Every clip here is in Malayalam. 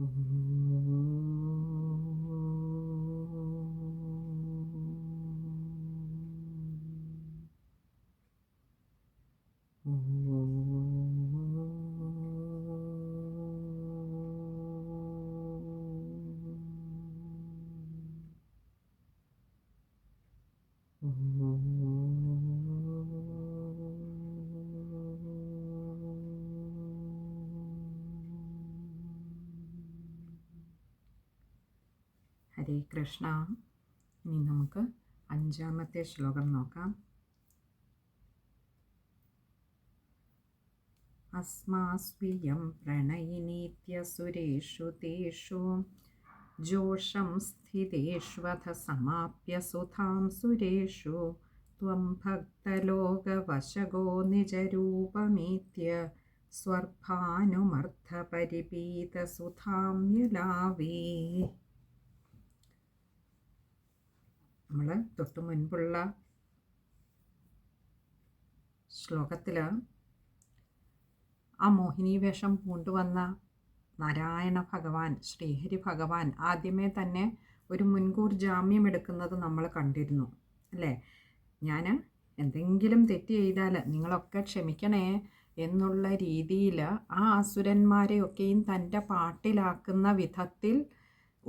ഹരേ കൃഷ്ണ ഇനി നമുക്ക് അഞ്ചാമത്തെ ശ്ലോകം നോക്കാം अस्मास्वियं प्रणयिनीत्यसुरेषु तेषु जोषं स्थितेष्वथ समाप्य सुधां सुरेषु त्वं भक्तलोकवशगो निजरूपमीत्य സ്വർഭാനുമർത്ഥപരിപീതസുധാം നമ്മൾ തൊട്ട് മുൻപുള്ള ശ്ലോകത്തിൽ ആ മോഹിനി വേഷം പൂണ്ടുവന്ന നാരായണ ഭഗവാൻ ശ്രീഹരി ഭഗവാൻ ആദ്യമേ തന്നെ ഒരു മുൻകൂർ ജാമ്യം എടുക്കുന്നത് നമ്മൾ കണ്ടിരുന്നു അല്ലേ? ഞാൻ എന്തെങ്കിലും തെറ്റ് ചെയ്താൽ നിങ്ങളൊക്കെ ക്ഷമിക്കണേ എന്നുള്ള രീതിയിൽ ആ അസുരന്മാരെയൊക്കെയും തന്റെ പാട്ടിലാക്കുന്ന വിധത്തിൽ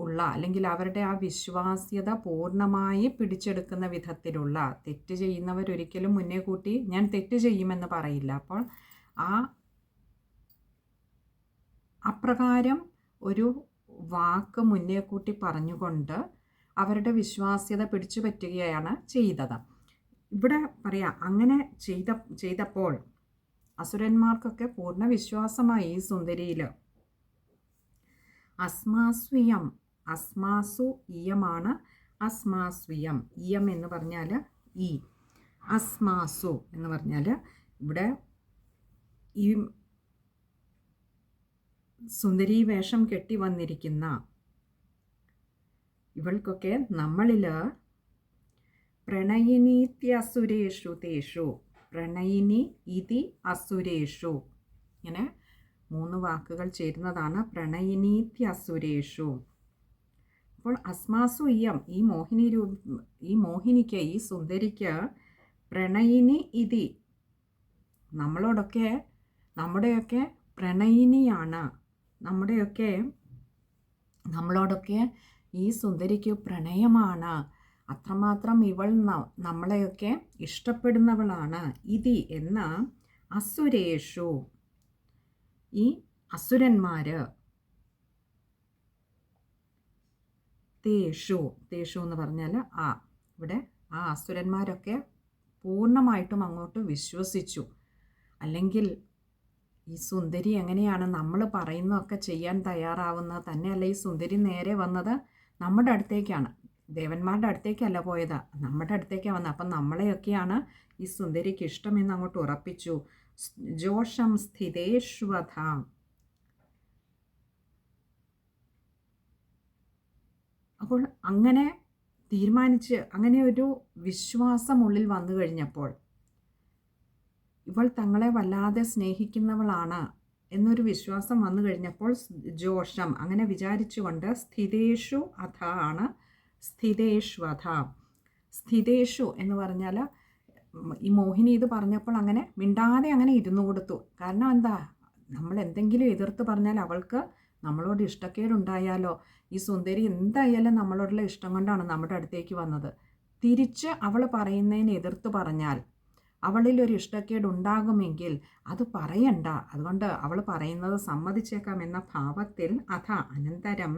ഉള്ള അല്ലെങ്കിൽ അവരുടെ ആ വിശ്വാസ്യത പൂർണമായി പിടിച്ചെടുക്കുന്ന വിധത്തിലുള്ള തെറ്റ് ചെയ്യുന്നവരൊരിക്കലും മുന്നേ കൂട്ടി ഞാൻ തെറ്റ് ചെയ്യുമെന്ന് പറയില്ല. അപ്പോൾ ആ അപ്രകാരം ഒരു വാക്ക് മുന്നേ കൂട്ടി പറഞ്ഞുകൊണ്ട് അവരുടെ വിശ്വാസ്യത പിടിച്ചു പറ്റുകയാണ് ചെയ്തത്. ഇവിടെ പറയാം അങ്ങനെ ചെയ്ത ചെയ്തപ്പോൾ അസുരന്മാർക്കൊക്കെ പൂർണ വിശ്വാസമായി ഈ സുന്ദരിയിൽ അസ്മാസ്വിയം അസ്മാസു ഇയമാണ്. അസ്മാസ്വിയം. ഇയം എന്ന് പറഞ്ഞാൽ ഇ അസ്മാസു എന്ന് പറഞ്ഞാൽ ഇവിടെ ഈ സുന്ദരി വേഷം കെട്ടി വന്നിരിക്കുന്ന ഇവൾക്കൊക്കെ നമ്മളിൽ പ്രണയിനീത്യസുരേഷു തേഷു. പ്രണയിനി ഇതി അസുരേഷു. ഇങ്ങനെ മൂന്ന് വാക്കുകൾ ചേരുന്നതാണ് പ്രണയിനീത്യസുരേഷു. അപ്പോൾ അസ്മാസു ഇയം ഈ മോഹിനി രൂ ഈ മോഹിനിക്ക് ഈ സുന്ദരിക്ക് പ്രണയിനി ഇതി. നമ്മളോടൊക്കെ നമ്മുടെയൊക്കെ പ്രണയിനിയാണ്. നമ്മുടെയൊക്കെ നമ്മളോടൊക്കെ ഈ സുന്ദരിക്ക് പ്രണയമാണ്. അത്രമാത്രം ഇവൾ നമ്മളെയൊക്കെ ഇഷ്ടപ്പെടുന്നവളാണ്. ഇതി എന്ന അസുരേഷു. ഈ അസുരന്മാർ തേഷു തേഷു എന്ന് പറഞ്ഞാൽ ആ. ഇവിടെ ആ അസുരന്മാരൊക്കെ പൂർണമായിട്ടും അങ്ങോട്ട് വിശ്വസിച്ചു. അല്ലെങ്കിൽ ഈ സുന്ദരി എങ്ങനെയാണ് നമ്മൾ പറയുന്നതൊക്കെ ചെയ്യാൻ തയ്യാറാവുന്നത്? തന്നെയല്ല ഈ സുന്ദരി നേരെ വന്നത് നമ്മുടെ അടുത്തേക്കാണ്. ദേവന്മാരുടെ അടുത്തേക്കല്ല പോയത്. നമ്മുടെ അടുത്തേക്കാണ് വന്നത്. അപ്പം നമ്മളെയൊക്കെയാണ് ഈ സുന്ദരിക്ക് ഇഷ്ടമെന്ന് അങ്ങോട്ട് ഉറപ്പിച്ചു. ജോഷം സ്ഥിതേഷ്വധ. അപ്പോൾ അങ്ങനെ തീരുമാനിച്ച് അങ്ങനെ ഒരു വിശ്വാസം ഉള്ളിൽ വന്നു കഴിഞ്ഞപ്പോൾ ഇവൾ തങ്ങളെ വല്ലാതെ സ്നേഹിക്കുന്നവളാണ് എന്നൊരു വിശ്വാസം വന്നു കഴിഞ്ഞപ്പോൾ ജോഷം അങ്ങനെ വിചാരിച്ചുകൊണ്ട് സ്ഥിതേഷു അഥ ആണ്. സ്ഥിതേഷ്വധ സ്ഥിതേഷു എന്ന് പറഞ്ഞാൽ ഈ മോഹിനി ഇത് പറഞ്ഞപ്പോൾ അങ്ങനെ മിണ്ടാതെ അങ്ങനെ ഇരുന്നു കൊടുത്തു. കാരണം എന്താ? നമ്മൾ എന്തെങ്കിലും എതിർത്ത് പറഞ്ഞാൽ അവൾക്ക് നമ്മളോട് ഇഷ്ടക്കേടുണ്ടായാലോ? ഈ സുന്ദരി എന്തായാലും നമ്മളോടുള്ള ഇഷ്ടം കൊണ്ടാണ് നമ്മുടെ അടുത്തേക്ക് വന്നത്. തിരിച്ച് അവൾ പറയുന്നതിനെ എതിർത്ത് പറഞ്ഞാൽ അവളിൽ ഒരു ഇഷ്ടക്കേട് ഉണ്ടാകുമെങ്കിൽ അത് പറയണ്ട. അതുകൊണ്ട് അവൾ പറയുന്നത് സമ്മതിച്ചേക്കാം എന്ന ഭാവത്തിൽ അഥ അനന്തരം.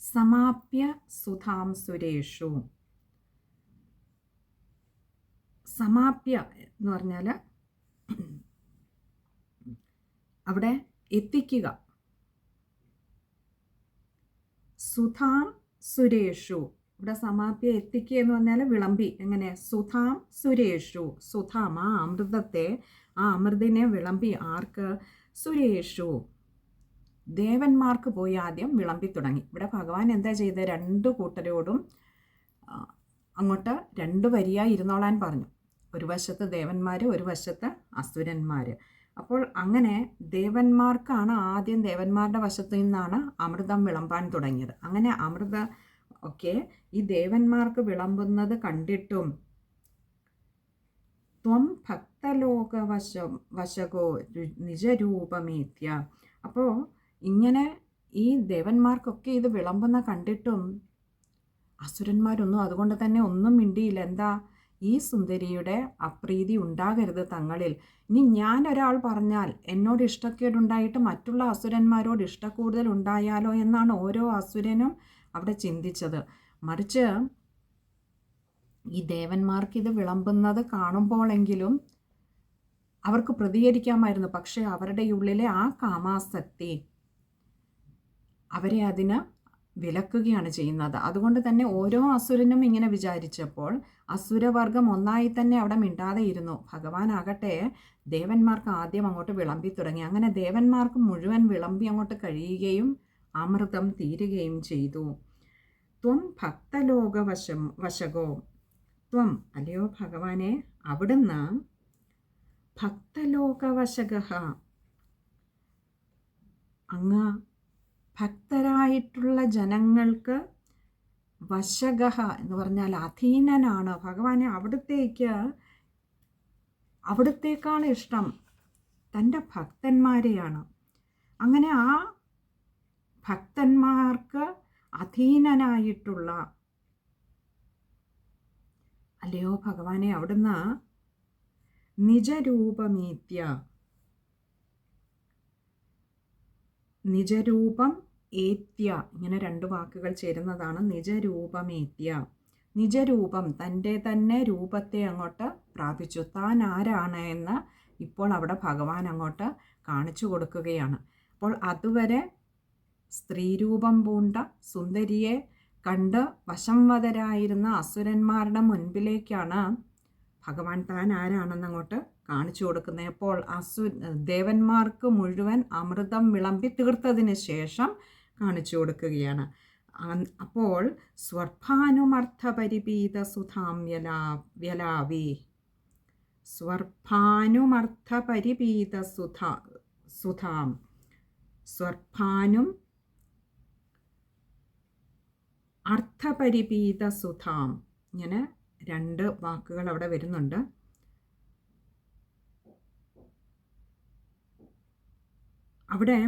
സമാപ്യ സുധാം സുരേഷു. സമാപ്യ എന്ന് പറഞ്ഞാൽ അവിടെ എത്തിക്കുക. സുധാം സുരേഷു. ഇവിടെ സമാപ്യ എത്തിക്കുക എന്ന് പറഞ്ഞാൽ വിളമ്പി. എങ്ങനെ? സുധാം സുരേഷു. സുധാം ആ അമൃതത്തെ ആ അമൃതിനെ വിളമ്പി. ആർക്ക്? സുരേഷു. ദേവന്മാർക്ക് പോയി ആദ്യം വിളമ്പി തുടങ്ങി. ഇവിടെ ഭഗവാൻ എന്താ ചെയ്ത് രണ്ട് കൂട്ടരോടും അങ്ങോട്ട് രണ്ട് വരിയായി ഇരുന്നോളാൻ പറഞ്ഞു. ഒരു വശത്ത് ദേവന്മാർ ഒരു വശത്ത് അസുരന്മാർ അപ്പോൾ അങ്ങനെ ദേവന്മാർക്കാണ് ആദ്യം ദേവന്മാരുടെ വശത്തു നിന്നാണ് അമൃതം വിളമ്പാൻ തുടങ്ങിയത്. അങ്ങനെ അമൃത ഒക്കെ ഈ ദേവന്മാർക്ക് വിളമ്പുന്നത് കണ്ടിട്ടും ത്വം ഭക്തലോകവശം വശകോ നിജരൂപമേത്യ. അപ്പോൾ ഇങ്ങനെ ഈ ദേവന്മാർക്കൊക്കെ ഇത് വിളമ്പുന്ന കണ്ടിട്ടും അസുരന്മാരൊന്നും അതുകൊണ്ട് തന്നെ ഒന്നും മിണ്ടിയില്ല. എന്താ? ഈ സുന്ദരിയുടെ അപ്രീതി ഉണ്ടാകരുത് തങ്ങളിൽ. ഇനി ഞാൻ ഒരാൾ പറഞ്ഞാൽ എന്നോട് ഇഷ്ടക്കേടുണ്ടായിട്ട് മറ്റുള്ള അസുരന്മാരോട് ഇഷ്ടക്കൂടുതൽ ഉണ്ടായാലോ എന്നാണ് ഓരോ അസുരനും അവിടെ ചിന്തിച്ചത്. മറിച്ച് ഈ ദേവന്മാർക്ക് ഇത് വിളമ്പുന്നത് കാണുമ്പോഴെങ്കിലും അവർക്ക് പ്രതികരിക്കാമായിരുന്നു. പക്ഷേ അവരുടെ ഉള്ളിലെ ആ കാമാസക്തി അവരെ അതിന് വിലക്കുകയാണ് ചെയ്യുന്നത്. അതുകൊണ്ട് തന്നെ ഓരോ അസുരനും ഇങ്ങനെ വിചാരിച്ചപ്പോൾ അസുരവർഗം ഒന്നായി തന്നെ അവിടെ മിണ്ടാതെ ഇരുന്നു. ഭഗവാനാകട്ടെ ദേവന്മാർക്ക് ആദ്യം അങ്ങോട്ട് വിളമ്പി തുടങ്ങി. അങ്ങനെ ദേവന്മാർക്ക് മുഴുവൻ വിളമ്പി അങ്ങോട്ട് കഴിയുകയും അമൃതം തീരുകയും ചെയ്തു. ത്വം ഭക്തലോകവശം വശകോ? ത്വം. അല്ലയോ ഭഗവാനെ അവിടുന്ന് ഭക്തലോകവശക അങ്ങ് ഭക്തരായിട്ടുള്ള ജനങ്ങൾക്ക് വശകഹ എന്ന് പറഞ്ഞാൽ അധീനനാണ്. ഭഗവാനെ അവിടുത്തേക്ക് അവിടുത്തേക്കാൾ ഇഷ്ടം. തന്റെ ഭക്തന്മാരെയാണ്. അങ്ങനെ ആ ഭക്തന്മാർക്ക് അധീനനായിട്ടുള്ള അല്ലയോ ഭഗവാനെ അവിടുന്ന് നിജരൂപമീത്യ നിജരൂപം ഏത്യ. ഇങ്ങനെ രണ്ട് വാക്കുകൾ ചേരുന്നതാണ്. നിജരൂപമേത്യ. നിജരൂപം തന്റെ തന്നെ രൂപത്തെ അങ്ങോട്ട് പ്രാപിച്ചു. താൻ ആരാണ് എന്ന് ഇപ്പോൾ അവിടെ ഭഗവാൻ അങ്ങോട്ട് കാണിച്ചു കൊടുക്കുകയാണ്. അപ്പോൾ അതുവരെ സ്ത്രീരൂപം പൂണ്ട സുന്ദരിയെ കണ്ട് വശംവതരായിരുന്ന അസുരന്മാരുടെ മുൻപിലേക്കാണ് ഭഗവാൻ താൻ ആരാണെന്ന് അങ്ങോട്ട് കാണിച്ചു കൊടുക്കുന്നത്. അപ്പോൾ അസു ദേവന്മാർക്ക് മുഴുവൻ അമൃതം വിളമ്പി തീർത്തതിന് ശേഷം കാണിച്ചു കൊടുക്കുകയാണ്. അപ്പോൾ അപ്പോൾ സ്വർഭാനുമർത്ഥപരിപീത സുധാം വ്യലാ വ്യലാവി സ്വർഭാനുമർത്ഥപരിപീത സുധ. സുധാം സ്വർഭാനും അർത്ഥപരിപീത സുധാം ഇങ്ങനെ രണ്ട് വാക്കുകൾ അവിടെ വരുന്നുണ്ട്. അവിടെ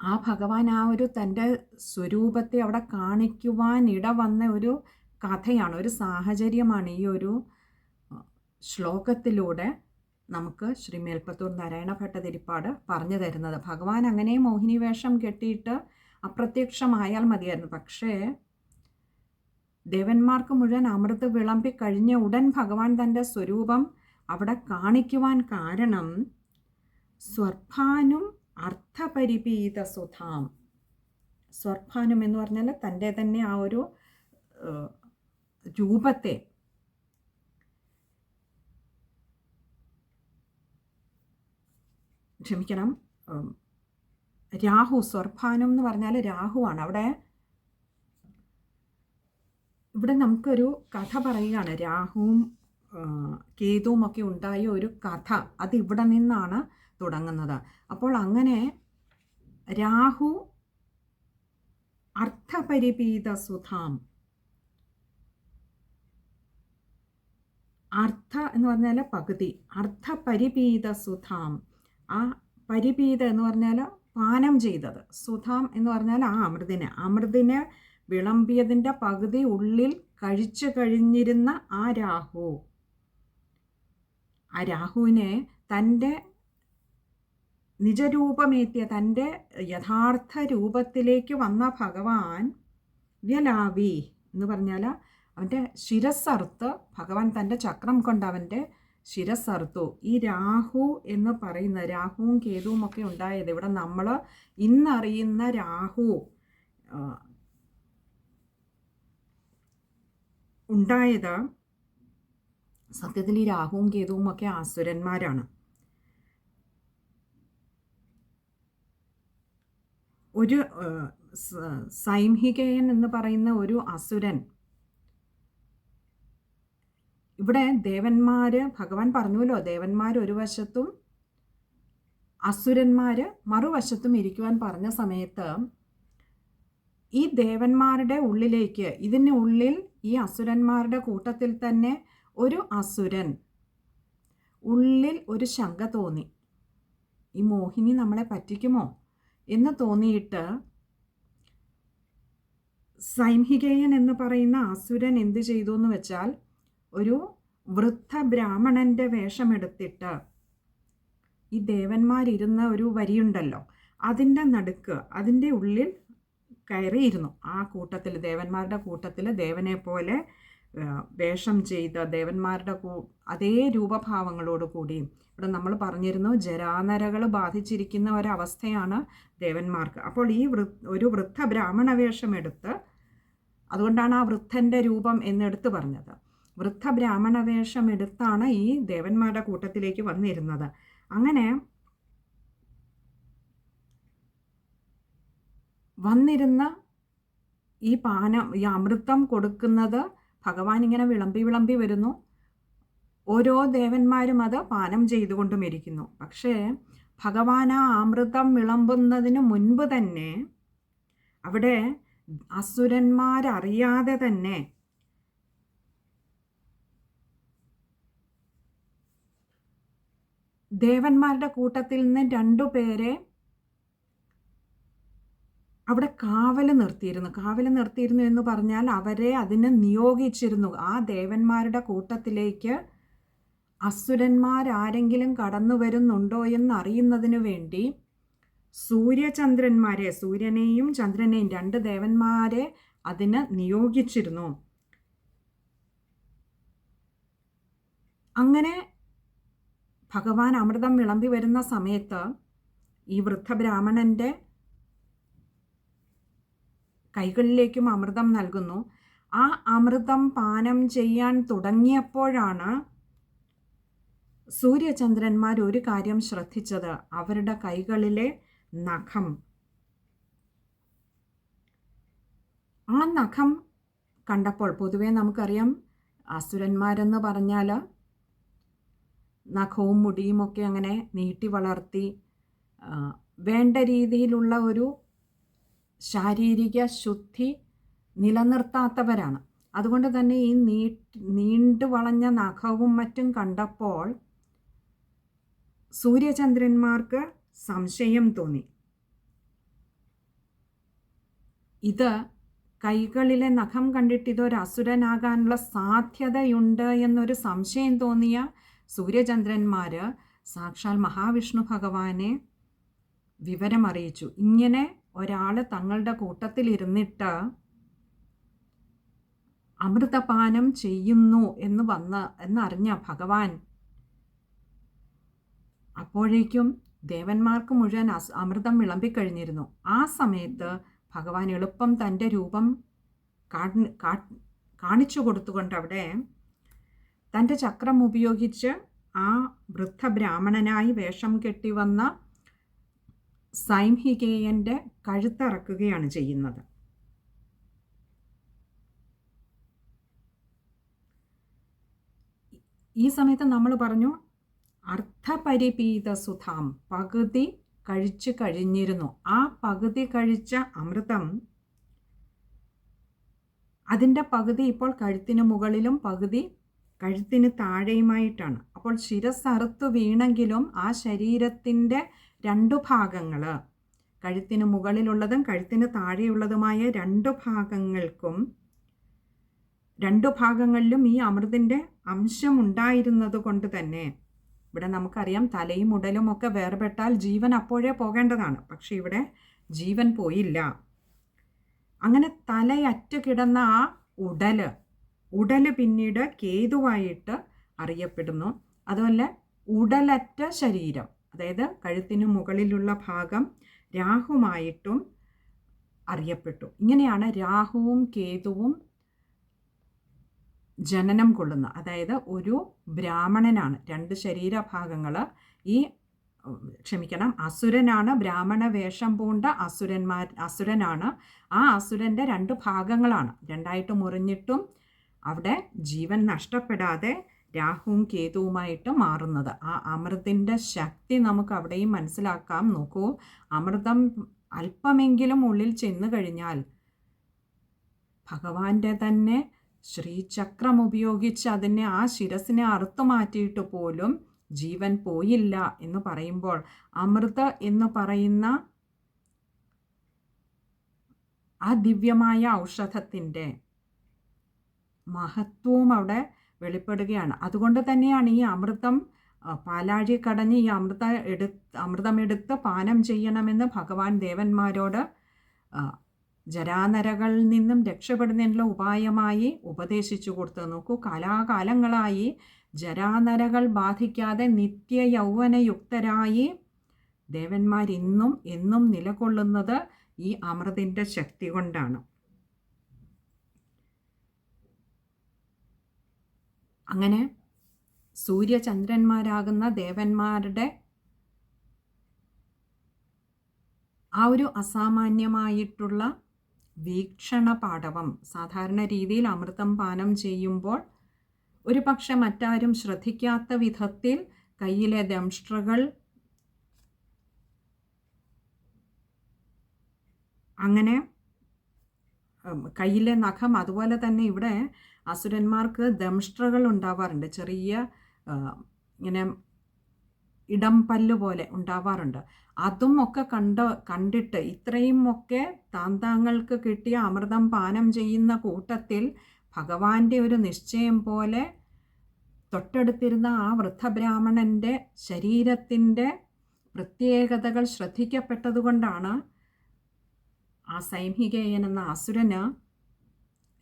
ആ ഭഗവാൻ ആ ഒരു തന്റെ സ്വരൂപത്തെ അവിടെ കാണിക്കുവാൻ ഇടവന്ന ഒരു കഥയാണ് ഒരു സാഹചര്യമാണ് ഈ ഒരു ശ്ലോകത്തിലൂടെ നമുക്ക് ശ്രീ മേൽപ്പത്തൂർ നാരായണ ഭട്ടതിരിപ്പാട് പറഞ്ഞു തരുന്നത്. ഭഗവാൻ അങ്ങനെ മോഹിനി വേഷം കെട്ടിയിട്ട് അപ്രത്യക്ഷമായാൽ മതിയായിരുന്നു. പക്ഷേ ദേവന്മാർക്ക് മുഴുവൻ അമൃത് വിളമ്പി കഴിഞ്ഞ ഉടൻ ഭഗവാൻ തന്റെ സ്വരൂപം അവിടെ കാണിക്കുവാൻ കാരണം സ്വർഭാനും അർത്ഥപരിപീത സുധാം സ്വർഭാനും എന്ന് പറഞ്ഞാൽ തന്റെ തന്നെ ആ ഒരു രൂപത്തെ. ക്ഷമിക്കണം രാഹു സ്വർഭാനം എന്ന് പറഞ്ഞാൽ രാഹുവാണ്. അവിടെ ഇവിടെ നമുക്കൊരു കഥ പറയുകയാണ്. രാഹുവും കേതുവും ഒക്കെ ഉണ്ടായ ഒരു കഥ. അത് ഇവിടെ നിന്നാണ് തുടങ്ങുന്നത്. അപ്പോൾ അങ്ങനെ രാഹു അർത്ഥപരിപീത സുധാം അർത്ഥ എന്ന് പറഞ്ഞാൽ പകുതി അർത്ഥപരിപീത സുധാം ആ പരിപീത എന്ന് പറഞ്ഞാൽ പാനം ചെയ്തത്. സുധാം എന്ന് പറഞ്ഞാൽ ആ അമൃതിനെ അമൃതിനെ വിളമ്പിയതിന്റെ പകുതി ഉള്ളിൽ കഴിച്ചു കഴിഞ്ഞിരുന്ന ആ രാഹു. ആ രാഹുവിനെ തന്റെ നിജരൂപമേത്തിയ തന്റെ യഥാർത്ഥ രൂപത്തിലേക്ക് വന്ന ഭഗവാൻ വ്യലാവി എന്ന് പറഞ്ഞാൽ അവന്റെ ശിരസ്സറുത്ത് ഭഗവാൻ തന്റെ ചക്രം കൊണ്ട് അവന്റെ ശിരസ്സറുത്തു. ഈ രാഹു എന്ന് പറയുന്ന രാഹുവും കേതുവും ഒക്കെ ഉണ്ടായത് ഇവിടെ നമ്മൾ ഇന്നറിയുന്ന രാഹു ആ, ഉണ്ടായത് സത്യത്തിൽ ഈ രാഹുവും കേതുവും ഒക്കെ ആസുരന്മാരാണ്. ഒരു സൈംഹികയൻ എന്ന് പറയുന്ന ഒരു അസുരൻ ഇവിടെ ദേവന്മാർ ഭഗവാൻ പറഞ്ഞുവല്ലോ ദേവന്മാർ ഒരു വശത്തും അസുരന്മാർ മറുവശത്തും ഇരിക്കുവാൻ പറഞ്ഞ സമയത്ത് ഈ ദേവന്മാരുടെ ഉള്ളിലേക്ക് ഇതിന്റെ ഉള്ളിൽ ഈ അസുരന്മാരുടെ കൂട്ടത്തിൽ തന്നെ ഒരു അസുരൻ. ഉള്ളിൽ ഒരു ശങ്ക തോന്നി. ഈ മോഹിനി നമ്മളെ പറ്റിക്കുമോ? എന്ന് തോന്നിയിട്ട് സൈംഹികയൻ എന്ന് പറയുന്ന അസുരൻ എന്ത് ചെയ്തു എന്ന് വെച്ചാൽ ഒരു വൃദ്ധ ബ്രാഹ്മണന്റെ വേഷമെടുത്തിട്ട് ഈ ദേവന്മാരിരുന്ന ഒരു വരിയുണ്ടല്ലോ അതിന്റെ നടുക്ക് അതിന്റെ ഉള്ളിൽ കയറിയിരുന്നു. ആ കൂട്ടത്തിൽ ദേവന്മാരുടെ കൂട്ടത്തിൽ ദേവനെ പോലെ വേഷം ചെയ്ത ദേവന്മാരുടെ കൂ അതേ രൂപഭാവങ്ങളോട് കൂടി ഇവിടെ നമ്മൾ പറഞ്ഞിരുന്നു ജരാനരകൾ ബാധിച്ചിരിക്കുന്ന ഒരവസ്ഥയാണ് ദേവന്മാർക്ക്. അപ്പോൾ ഈ വൃ ഒരു വൃദ്ധ ബ്രാഹ്മണ വേഷം എടുത്ത് അതുകൊണ്ടാണ് ആ വൃദ്ധന്റെ രൂപം എന്നെടുത്ത് പറഞ്ഞത്. വൃദ്ധ ബ്രാഹ്മണ വേഷം എടുത്താണ് ഈ ദേവന്മാരുടെ കൂട്ടത്തിലേക്ക് വന്നിരുന്നത്. അങ്ങനെ വന്നിരുന്ന ഈ പാനം ഈ അമൃതം കൊടുക്കുന്നത് ഭഗവാൻ ഇങ്ങനെ വിളമ്പി വിളമ്പി വരുന്നു. ഓരോ ദേവന്മാരും അത് പാനം ചെയ്തുകൊണ്ടും ഇരിക്കുന്നു. പക്ഷേ ഭഗവാൻ ആ അമൃതം വിളമ്പുന്നതിന് മുൻപ് തന്നെ അവിടെ അസുരന്മാരറിയാതെ തന്നെ ദേവന്മാരുടെ കൂട്ടത്തിൽ നിന്ന് രണ്ടു പേരെ അവിടെ കാവൽ നിർത്തിയിരുന്നു. കാവൽ നിർത്തിയിരുന്നു എന്ന് പറഞ്ഞാൽ അവരെ അതിനെ നിയോഗിച്ചിരുന്നു. ആ ദേവന്മാരുടെ കൂട്ടത്തിലേക്ക് അസുരന്മാരാരെങ്കിലും കടന്നു വരുന്നുണ്ടോ എന്നറിയുന്നതിന് വേണ്ടി സൂര്യചന്ദ്രന്മാരെ സൂര്യനെയും ചന്ദ്രനെയും രണ്ട് ദേവന്മാരെ അതിന് നിയോഗിച്ചിരുന്നു. അങ്ങനെ ഭഗവാൻ അമൃതം വിളമ്പി വരുന്ന സമയത്ത് ഈ വൃദ്ധബ്രാഹ്മണന്റെ കൈകളിലേക്കും അമൃതം നൽകുന്നു. ആ അമൃതം പാനം ചെയ്യാൻ തുടങ്ങിയപ്പോഴാണ് സൂര്യചന്ദ്രന്മാർ ഒരു കാര്യം ശ്രദ്ധിച്ചത്. അവരുടെ കൈകളിലെ നഖം. ആ നഖം കണ്ടപ്പോൾ പൊതുവേ നമുക്കറിയാം അസുരന്മാരെന്ന് പറഞ്ഞാൽ നഖവും മുടിയുമൊക്കെ അങ്ങനെ നീട്ടി വളർത്തി വേണ്ട രീതിയിലുള്ള ഒരു ശാരീരിക ശുദ്ധി നിലനിർത്താത്തവരാണ്. അതുകൊണ്ട് തന്നെ ഈ നീ നീണ്ടു വളഞ്ഞ നഖവും മറ്റും കണ്ടപ്പോൾ സൂര്യചന്ദ്രന്മാർക്ക് സംശയം തോന്നി. ഇത് കൈകളിലെ നഖം കണ്ടിട്ട് ഇതൊരു അസുരനാകാനുള്ള സാധ്യതയുണ്ട് എന്നൊരു സംശയം തോന്നിയ സൂര്യചന്ദ്രന്മാർ സാക്ഷാൽ മഹാവിഷ്ണു ഭഗവാനെ വിവരമറിയിച്ചു. ഇങ്ങനെ ഒരാൾ തങ്ങളുടെ കൂട്ടത്തിലിരുന്നിട്ട് അമൃതപാനം ചെയ്യുന്നു എന്ന് വന്ന് എന്നറിഞ്ഞ ഭഗവാൻ. അപ്പോഴേക്കും ദേവന്മാർക്ക് മുഴുവൻ അസ് അമൃതം വിളമ്പിക്കഴിഞ്ഞിരുന്നു. ആ സമയത്ത് ഭഗവാൻ എളുപ്പം തന്റെ രൂപം കാണിച്ചു കൊടുത്തുകൊണ്ട് അവിടെ തന്റെ ചക്രം ഉപയോഗിച്ച് ആ വൃദ്ധ ബ്രാഹ്മണനായി വേഷം കെട്ടി വന്ന സൈംഹികേയന്റെ കഴുത്തറക്കുകയാണ് ചെയ്യുന്നത്. ഈ സമയത്ത് നമ്മൾ പറഞ്ഞു അർത്ഥപരിപീത സുധാം പകുതി കഴിച്ചു കഴിഞ്ഞിരുന്നു. ആ പകുതി കഴിച്ച അമൃതം അതിന്റെ പകുതി ഇപ്പോൾ കഴുത്തിന് മുകളിലും പകുതി കഴുത്തിന് താഴെയുമായിട്ടാണ്. അപ്പോൾ ശിരസ്സറുത്തു വീണെങ്കിലും ആ ശരീരത്തിന്റെ രണ്ടു ഭാഗങ്ങൾ കഴുത്തിന് മുകളിലുള്ളതും കഴുത്തിന് താഴെയുള്ളതുമായ രണ്ടു ഭാഗങ്ങൾക്കും രണ്ടു ഭാഗങ്ങളിലും ഈ അമൃതിന്റെ അംശം ഉണ്ടായിരുന്നത് കൊണ്ട് തന്നെ ഇവിടെ നമുക്കറിയാം തലയും ഉടലും ഒക്കെ വേർപെട്ടാൽ ജീവൻ അപ്പോഴേ പോകേണ്ടതാണ്. പക്ഷെ ഇവിടെ ജീവൻ പോയില്ല. അങ്ങനെ തലയറ്റ് കിടന്ന ആ ഉടൽ ഉടൽ പിന്നീട് കേതുവായിട്ട് അറിയപ്പെടുന്നു. അതുപോലെ ഉടലറ്റ ശരീരം. അതായത് കഴുത്തിന് മുകളിലുള്ള ഭാഗം രാഹുമായിട്ടും അറിയപ്പെട്ടു. ഇങ്ങനെയാണ് രാഹുവും കേതുവും ജനനം കൊള്ളുന്ന അതായത് ഒരു ബ്രാഹ്മണനാണ്. രണ്ട് ശരീരഭാഗങ്ങൾ ഈ ക്ഷമിക്കണം അസുരനാണ്. ബ്രാഹ്മണ വേഷം പൂണ്ട അസുരന്മാർ അസുരനാണ്. ആ അസുരന്റെ രണ്ട് ഭാഗങ്ങളാണ്. രണ്ടായിട്ട് മുറിഞ്ഞിട്ടും അവിടെ ജീവൻ നഷ്ടപ്പെടാതെ രാഹുവും കേതുവുമായിട്ട് മാറുന്നത്. ആ അമൃതിന്റെ ശക്തി നമുക്ക് അവിടെയും മനസ്സിലാക്കാം. നോക്കൂ അമൃതം അല്പമെങ്കിലും ഉള്ളിൽ ചെന്ന് കഴിഞ്ഞാൽ ഭഗവാന്റെ തന്നെ ശ്രീചക്രം ഉപയോഗിച്ച് അതിനെ ആ ശിരസിനെ അറുത്തു മാറ്റിയിട്ട് പോലും ജീവൻ പോയില്ല എന്ന് പറയുമ്പോൾ അമൃത എന്ന് പറയുന്ന ആ ദിവ്യമായ ഔഷധത്തിന്റെ മഹത്വവും അവിടെ വെളിപ്പെടുകയാണ്. അതുകൊണ്ട് തന്നെയാണ് ഈ അമൃതം പാലാഴി കടഞ്ഞ് ഈ അമൃത എടുത്ത് അമൃതമെടുത്ത് പാനം ചെയ്യണമെന്ന് ഭഗവാൻ ദേവന്മാരോട് ജരാനരകളിൽ നിന്നും രക്ഷപ്പെടുന്നതിനുള്ള ഉപായമായി ഉപദേശിച്ചു കൊടുത്തു നോക്കൂ. കലാകാലങ്ങളായി ജരാനരകൾ ബാധിക്കാതെ നിത്യ യൗവനയുക്തരായി ദേവന്മാരിന്നും എന്നും നിലകൊള്ളുന്നത് ഈ അമൃതിന്റെ ശക്തി കൊണ്ടാണ്. അങ്ങനെ സൂര്യചന്ദ്രന്മാരാകുന്ന ദേവന്മാരുടെ ആ ഒരു അസാമാന്യമായിട്ടുള്ള വീക്ഷണ പാഠവം സാധാരണ രീതിയിൽ അമൃതം പാനം ചെയ്യുമ്പോൾ ഒരു പക്ഷെ മറ്റാരും ശ്രദ്ധിക്കാത്ത വിധത്തിൽ കയ്യിലെ ദംഷ്ട്രകൾ അങ്ങനെ കയ്യിലെ നഖം അതുപോലെ തന്നെ ഇവിടെ അസുരന്മാർക്ക് ദംഷ്ട്രകൾ ഉണ്ടാവാറുണ്ട്. ചെറിയ ഇങ്ങനെ ഇടം പല്ല് പോലെ ഉണ്ടാവാറുണ്ട്. അതും ഒക്കെ കണ്ട് കണ്ടിട്ട് ഇത്രയും ഒക്കെ താന്താങ്ങൾക്ക് കിട്ടിയ അമൃതം പാനം ചെയ്യുന്ന കൂട്ടത്തിൽ ഭഗവാന്റെ ഒരു നിശ്ചയം പോലെ തൊട്ടടുത്തിരുന്ന ആ വൃദ്ധബ്രാഹ്മണന്റെ ശരീരത്തിന്റെ പ്രത്യേകതകൾ ശ്രദ്ധിക്കപ്പെട്ടതുകൊണ്ടാണ് ആ സൈംഹികേയൻ എന്ന അസുരന്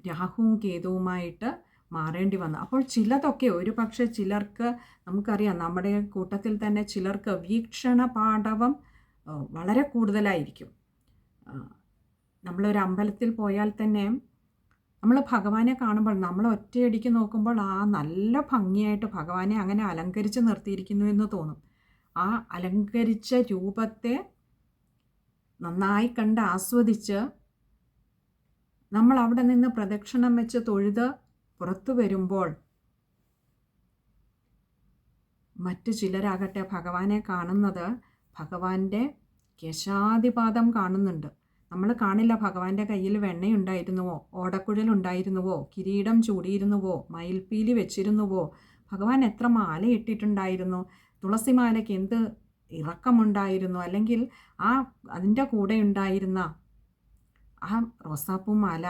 രാഹുവും കേതുവുമായിട്ട് മാറേണ്ടി വന്നു. അപ്പോൾ ചിലതൊക്കെ ഒരു പക്ഷേ ചിലർക്ക് നമുക്കറിയാം നമ്മുടെ കൂട്ടത്തിൽ തന്നെ ചിലർക്ക് വീക്ഷണ പാഠവം വളരെ കൂടുതലായിരിക്കും. നമ്മളൊരു അമ്പലത്തിൽ പോയാൽ തന്നെ നമ്മൾ ഭഗവാനെ കാണുമ്പോൾ നമ്മൾ ഒറ്റയടിക്ക് നോക്കുമ്പോൾ ആ നല്ല ഭംഗിയായിട്ട് ഭഗവാനെ അങ്ങനെ അലങ്കരിച്ച് നിർത്തിയിരിക്കുന്നു എന്ന് തോന്നും. ആ അലങ്കരിച്ച രൂപത്തെ നന്നായി കണ്ട് ആസ്വദിച്ച് നമ്മൾ അവിടെ നിന്ന് പ്രദക്ഷിണം വെച്ച് തൊഴുത് പുറത്തു വരുമ്പോൾ മറ്റു ചിലരാകട്ടെ ഭഗവാനെ കാണുന്നത് ഭഗവാന്റെ കേശാധിപാദം കാണുന്നുണ്ട്. നമ്മൾ കാണില്ല ഭഗവാന്റെ കയ്യിൽ വെണ്ണയുണ്ടായിരുന്നുവോ ഓടക്കുഴൽ ഓടക്കുഴലുണ്ടായിരുന്നുവോ കിരീടം ചൂടിയിരുന്നുവോ മയിൽപ്പീലി വെച്ചിരുന്നുവോ ഭഗവാൻ എത്ര മാല ഇട്ടിട്ടുണ്ടായിരുന്നു തുളസിമാലയ്ക്ക് എന്ത് ഇറക്കമുണ്ടായിരുന്നു അല്ലെങ്കിൽ ആ അതിന്റെ കൂടെ ഉണ്ടായിരുന്ന ആ റോസാപ്പൂ മാല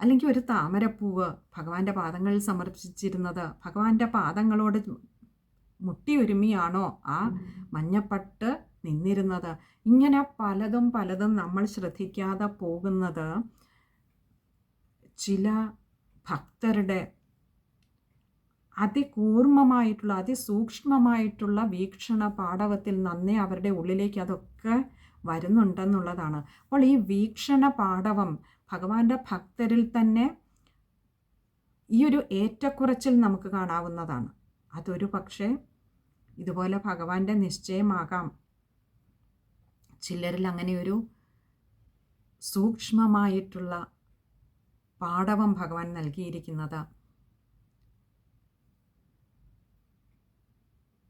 അല്ലെങ്കിൽ ഒരു താമരപ്പൂവ് ഭഗവാന്റെ പാദങ്ങളിൽ സമർപ്പിച്ചിരുന്നത് ഭഗവാന്റെ പാദങ്ങളോട് മുട്ടി ഒരുമിയാണോ ആ മഞ്ഞപ്പട്ട് നിന്നിരുന്നത്? ഇങ്ങനെ പലതും പലതും നമ്മൾ ശ്രദ്ധിക്കാതെ പോകുന്നത് ചില ഭക്തരുടെ അതികൂർമ്മമായിട്ടുള്ള അതിസൂക്ഷ്മമായിട്ടുള്ള വീക്ഷണ പാടവത്തിൽ നന്നേ അവരുടെ ഉള്ളിലേക്ക് അതൊക്കെ വരുന്നുണ്ടെന്നുള്ളതാണ്. അപ്പോൾ ഈ വീക്ഷണ പാഠവം ഭഗവാന്റെ ഭക്തരിൽ തന്നെ ഈ ഒരു ഏറ്റക്കുറച്ചിൽ നമുക്ക് കാണാവുന്നതാണ്. അതൊരു പക്ഷേ ഇതുപോലെ ഭഗവാന്റെ നിശ്ചയമാകാം. ചിലരിൽ അങ്ങനെയൊരു സൂക്ഷ്മമായിട്ടുള്ള പാഠവം ഭഗവാൻ നൽകിയിരിക്കുന്നത്.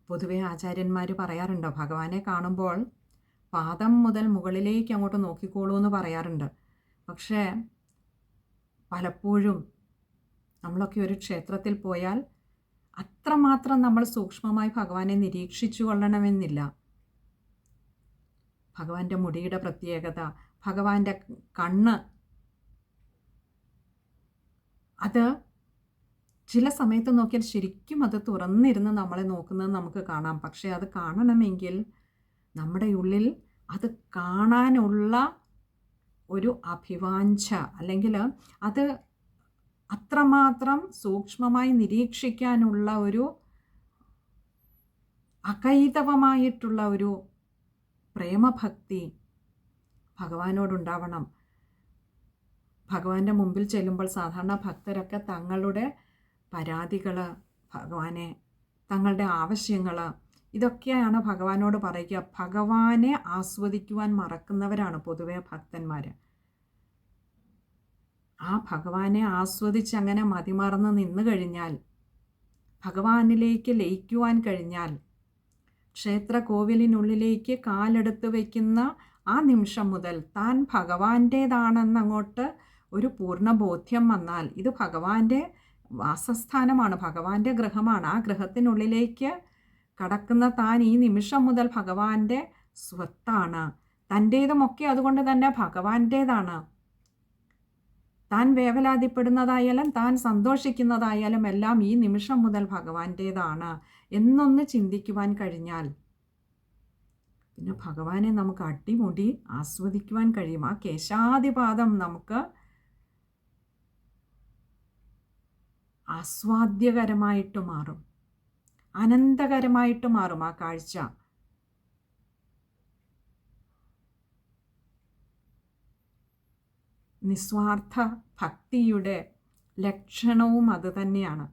പൊതുവെ ആചാര്യന്മാർ പറയാറുണ്ടോ? ഭഗവാനെ കാണുമ്പോൾ പാദം മുതൽ മുകളിലേക്ക് അങ്ങോട്ട് നോക്കിക്കോളൂ എന്ന് പറയാറുണ്ട്. പക്ഷേ പലപ്പോഴും നമ്മളൊക്കെ ഒരു ക്ഷേത്രത്തിൽ പോയാൽ അത്രമാത്രം നമ്മൾ സൂക്ഷ്മമായി ഭഗവാനെ നിരീക്ഷിച്ചു കൊള്ളണമെന്നില്ല. ഭഗവാന്റെ മുടിയുടെ പ്രത്യേകത ഭഗവാന്റെ കണ്ണ് അത് ചില സമയത്ത് നോക്കിയാൽ ശരിക്കും അത് തുറന്നിരുന്ന് നമ്മളെ നോക്കുന്നത് നമുക്ക് കാണാം. പക്ഷേ അത് കാണണമെങ്കിൽ നമ്മുടെ ഉള്ളിൽ അത് കാണാനുള്ള ഒരു അഭിവാഞ്ച അല്ലെങ്കിൽ അത് അത്രമാത്രം സൂക്ഷ്മമായി നിരീക്ഷിക്കാനുള്ള ഒരു അകൈതവമായിട്ടുള്ള ഒരു പ്രേമഭക്തി ഭഗവാനോടുണ്ടാവണം. ഭഗവാന്റെ മുമ്പിൽ ചെല്ലുമ്പോൾ സാധാരണ ഭക്തരൊക്കെ തങ്ങളുടെ പരാതികൾ ഭഗവാനെ തങ്ങളുടെ ആവശ്യങ്ങൾ ഇതൊക്കെയാണ് ഭഗവാനോട് പറയുക. ഭഗവാനെ ആസ്വദിക്കുവാൻ മറക്കുന്നവരാണ് പൊതുവെ ഭക്തന്മാർ ആ ഭഗവാനെ ആസ്വദിച്ച് അങ്ങനെ മതിമറന്ന് നിന്നു കഴിഞ്ഞാൽ ഭഗവാനിലേക്ക് ലയിക്കുവാൻ കഴിഞ്ഞാൽ ക്ഷേത്ര കോവിലിനുള്ളിലേക്ക് കാലെടുത്ത് വയ്ക്കുന്ന ആ നിമിഷം മുതൽ താൻ ഭഗവാന്റേതാണെന്നങ്ങോട്ട് ഒരു പൂർണ ബോധ്യം വന്നാൽ ഇത് ഭഗവാന്റെ വാസസ്ഥാനമാണ് ഭഗവാന്റെ ഗൃഹമാണ്. ആ ഗൃഹത്തിനുള്ളിലേക്ക് കടക്കുന്ന താൻ ഈ നിമിഷം മുതൽ ഭഗവാന്റെ സ്വത്താണ്. തന്റേതുമൊക്കെ അതുകൊണ്ട് തന്നെ ഭഗവാന്റേതാണ്. താൻ വേവലാതിപ്പെടുന്നതായാലും താൻ സന്തോഷിക്കുന്നതായാലും എല്ലാം ഈ നിമിഷം മുതൽ ഭഗവാന്റേതാണ് എന്നൊന്ന് ചിന്തിക്കുവാൻ കഴിഞ്ഞാൽ പിന്നെ ഭഗവാനെ നമുക്ക് അടിമുടി ആസ്വദിക്കുവാൻ കഴിയും. ആ കേശാതിപാദം നമുക്ക് ആസ്വാദ്യകരമായിട്ട് മാറും. അനന്തകരമായിട്ട് മാറും ആ കാഴ്ച. നിസ്വാർത്ഥ ഭക്തിയുടെ ലക്ഷണവും അത് തന്നെയാണ്.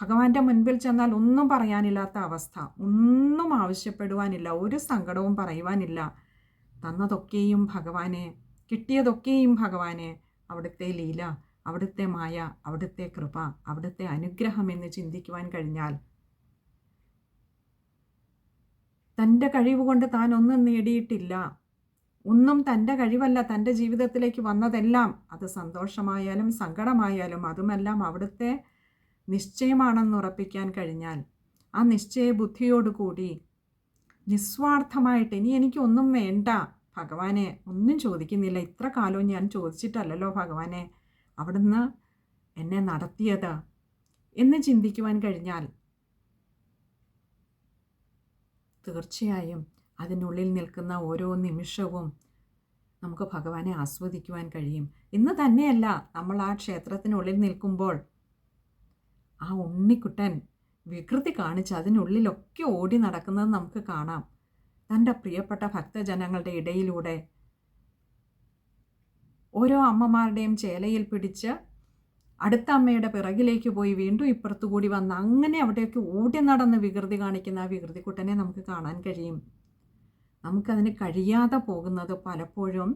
ഭഗവാന്റെ മുൻപിൽ ചെന്നാൽ ഒന്നും പറയാനില്ലാത്ത അവസ്ഥ. ഒന്നും ആവശ്യപ്പെടുവാനില്ല. ഒരു സങ്കടവും പറയുവാനില്ല. തന്നതൊക്കെയും ഭഗവാനെ കിട്ടിയതൊക്കെയും ഭഗവാനെ അവിടുത്തെ ലീല അവിടുത്തെ മായ അവിടുത്തെ കൃപ അവിടുത്തെ അനുഗ്രഹം എന്ന് ചിന്തിക്കുവാൻ കഴിഞ്ഞാൽ തന്റെ കഴിവ് കൊണ്ട് താൻ ഒന്നും നേടിയിട്ടില്ല. ഒന്നും തന്റെ കഴിവല്ല തന്റെ ജീവിതത്തിലേക്ക് വന്നതെല്ലാം. അത് സന്തോഷമായാലും സങ്കടമായാലും അതുമെല്ലാം അവിടുത്തെ നിശ്ചയമാണെന്ന് ഉറപ്പിക്കാൻ കഴിഞ്ഞാൽ ആ നിശ്ചയ ബുദ്ധിയോടുകൂടി നിസ്വാർത്ഥമായിട്ട് ഇനി എനിക്കൊന്നും വേണ്ട. ഭഗവാനെ ഒന്നും ചോദിക്കുന്നില്ല. ഇത്ര കാലവും ഞാൻ ചോദിച്ചിട്ടല്ലല്ലോ ഭഗവാനെ. അവിടുന്ന് എന്നെ നടത്തിയത് എന്ന് ചിന്തിക്കുവാൻ കഴിഞ്ഞാൽ തീർച്ചയായും അതിനുള്ളിൽ നിൽക്കുന്ന ഓരോ നിമിഷവും നമുക്ക് ഭഗവാനെ ആസ്വദിക്കുവാൻ കഴിയും. ഇന്ന് തന്നെയല്ല നമ്മൾ ആ ക്ഷേത്രത്തിനുള്ളിൽ നിൽക്കുമ്പോൾ ആ ഉണ്ണിക്കുട്ടൻ വികൃതി കാണിച്ച് അതിനുള്ളിലൊക്കെ ഓടി നടക്കുന്നത് നമുക്ക് കാണാം. തന്റെ പ്രിയപ്പെട്ട ഭക്തജനങ്ങളുടെ ഇടയിലൂടെ ഓരോ അമ്മമാരുടെയും ചേലയിൽ പിടിച്ച് അടുത്ത അമ്മയുടെ പിറകിലേക്ക് പോയി വീണ്ടും ഇപ്പുറത്തു കൂടി വന്ന് അങ്ങനെ അവിടേക്ക് ഓടി നടന്ന് വികൃതി കാണിക്കുന്ന ആ വികൃതിക്കുട്ടനെ നമുക്ക് കാണാൻ കഴിയും. നമുക്കതിന് കഴിയാതെ പോകുന്നത് പലപ്പോഴും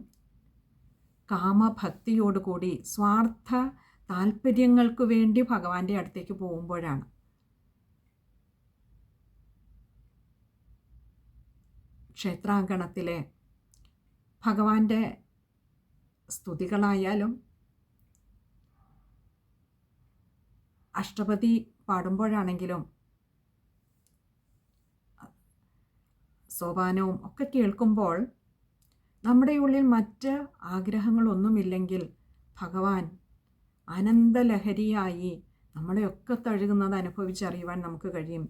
കാമഭക്തിയോടുകൂടി സ്വാർത്ഥ താല്പര്യങ്ങൾക്ക് വേണ്ടി ഭഗവാന്റെ അടുത്തേക്ക് പോകുമ്പോഴാണ്. ക്ഷേത്രാങ്കണത്തിലെ ഭഗവാന്റെ സ്തുതികളായാലും അഷ്ടപതി പാടുമ്പോഴാണെങ്കിലും സോപാനവും ഒക്കെ കേൾക്കുമ്പോൾ നമ്മുടെ ഉള്ളിൽ മറ്റ് ആഗ്രഹങ്ങളൊന്നുമില്ലെങ്കിൽ ഭഗവാൻ അനന്തലഹരിയായി നമ്മളെയൊക്കെ തഴുകുന്നത് അനുഭവിച്ചറിയുവാൻ നമുക്ക് കഴിയും.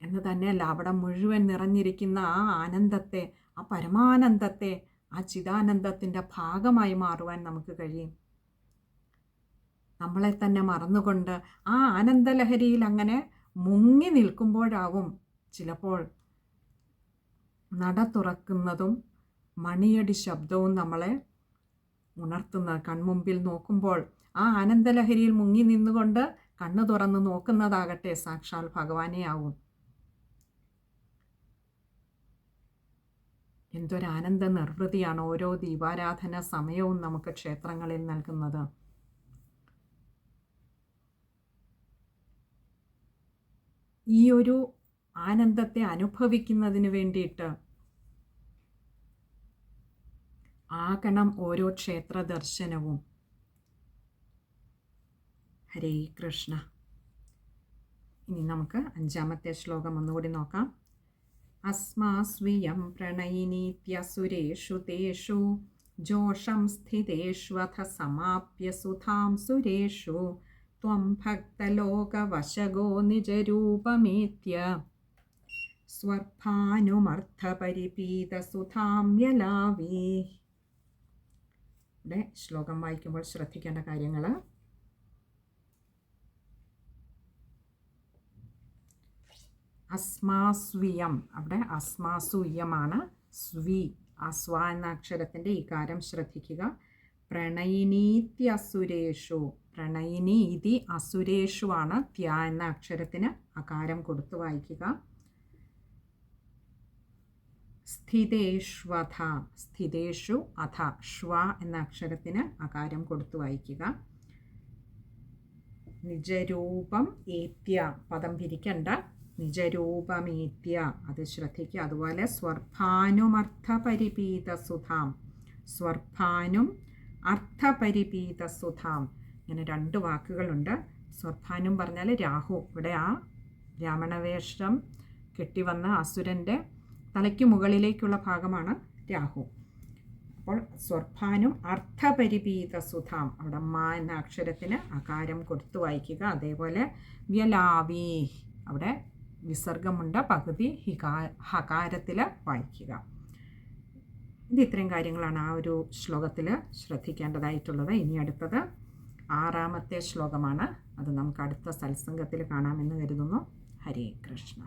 എന്ന് തന്നെയല്ല അവിടെ മുഴുവൻ നിറഞ്ഞിരിക്കുന്ന ആ ആനന്ദത്തെ ആ പരമാനന്ദത്തെ ആ ചിതാനന്ദത്തിന്റെ ഭാഗമായി മാറുവാൻ നമുക്ക് കഴിയും. നമ്മളെ തന്നെ മറന്നുകൊണ്ട് ആ ആനന്ദലഹരിയിൽ അങ്ങനെ മുങ്ങി നിൽക്കുമ്പോഴാവും ചിലപ്പോൾ നട തുറക്കുന്നതും മണിയടി ശബ്ദവും നമ്മളെ ഉണർത്തുന്നത് കൺമുമ്പിൽ നോക്കുമ്പോൾ ആ ആനന്ദലഹരിയിൽ മുങ്ങി നിന്നുകൊണ്ട് കണ്ണു തുറന്ന് നോക്കുന്നതാകട്ടെ സാക്ഷാൽ ഭഗവാനെ ആവും. എന്തൊരാനന്ദ നിർവൃതിയാണ് ഓരോ ദീപാരാധന സമയവും നമുക്ക് ക്ഷേത്രങ്ങളിൽ നൽകുന്നത്. ഈ ഒരു ആനന്ദത്തെ അനുഭവിക്കുന്നതിന് വേണ്ടിയിട്ട് ആകണം ഓരോ ക്ഷേത്ര ദർശനവും. ഹരേ കൃഷ്ണ. ഇനി നമുക്ക് അഞ്ചാമത്തെ ശ്ലോകം ഒന്നുകൂടി നോക്കാം. അസ്മാസ്വിയം പ്രണയിനീത്യസുരേഷു തേഷു ജോഷം സ്ഥിതേഷ്വഥ സമാപ്യ സുധാം സുരേഷു. त्वं भक्तलोकवशगो निजरूपमेत्य സ്വർഭാനുമർത്ഥപരിപീതസുധാം യലാവേ ഇവിടെ ശ്ലോകം വായിക്കുമ്പോൾ ശ്രദ്ധിക്കേണ്ട കാര്യങ്ങൾ അസ്മാസ്വിയം അവിടെ അസ്മാസുയമാണ് സ്വി അസ്വ എന്ന അക്ഷരത്തിൻ്റെ ഇകാരം ശ്രദ്ധിക്കുക പ്രണയിനീത്യസുരേഷു പ്രണയിനി ഇതി അസുരേഷു ആണ് ത്യ എന്ന അക്ഷരത്തിന് അകാരം കൊടുത്തു വായിക്കുക. സ്ഥിതേഷ്വഥ സ്ഥിതേഷു അഥ ഷ്വ എന്ന അക്ഷരത്തിന് അകാരം കൊടുത്തു വായിക്കുക. നിജരൂപം ഏത്യ പദം പിരിക്കണ്ട. നിജരൂപമേത്യ. അത് ശ്രദ്ധിക്കുക. അതുപോലെ സ്വർഭാനുമർത്ഥപരിപീത സുധാം സ്വർഭാനും അർത്ഥപരിപീത സുധാം ഇങ്ങനെ രണ്ട് വാക്കുകളുണ്ട്. സ്വർഭാനും പറഞ്ഞാൽ രാഹു. ഇവിടെ ആ രാവണവേഷം കെട്ടിവന്ന അസുരന്റെ തലയ്ക്ക് മുകളിലേക്കുള്ള ഭാഗമാണ് രാഹു. അപ്പോൾ സ്വർഭാനും അർത്ഥപരിപീത സുധാം അവിടെ മാ എന്ന അക്ഷരത്തിന് അകാരം കൊടുത്തു വായിക്കുക. അതേപോലെ വ്യലാവി. അവിടെ വിസർഗമുണ്ട് പകുതി ഹികാ ഹകാരത്തിൽ വായിക്കുക. ഇത് ഇത്രയും കാര്യങ്ങളാണ് ആ ഒരു ശ്ലോകത്തിൽ ശ്രദ്ധിക്കേണ്ടതായിട്ടുള്ളത്. ഇനി അടുത്തത് ആറാമത്തെ ശ്ലോകമാണ്. അത് നമുക്ക് അടുത്ത സത്സംഗത്തിൽ കാണാമെന്ന് കരുതുന്നു. ഹരേ കൃഷ്ണ.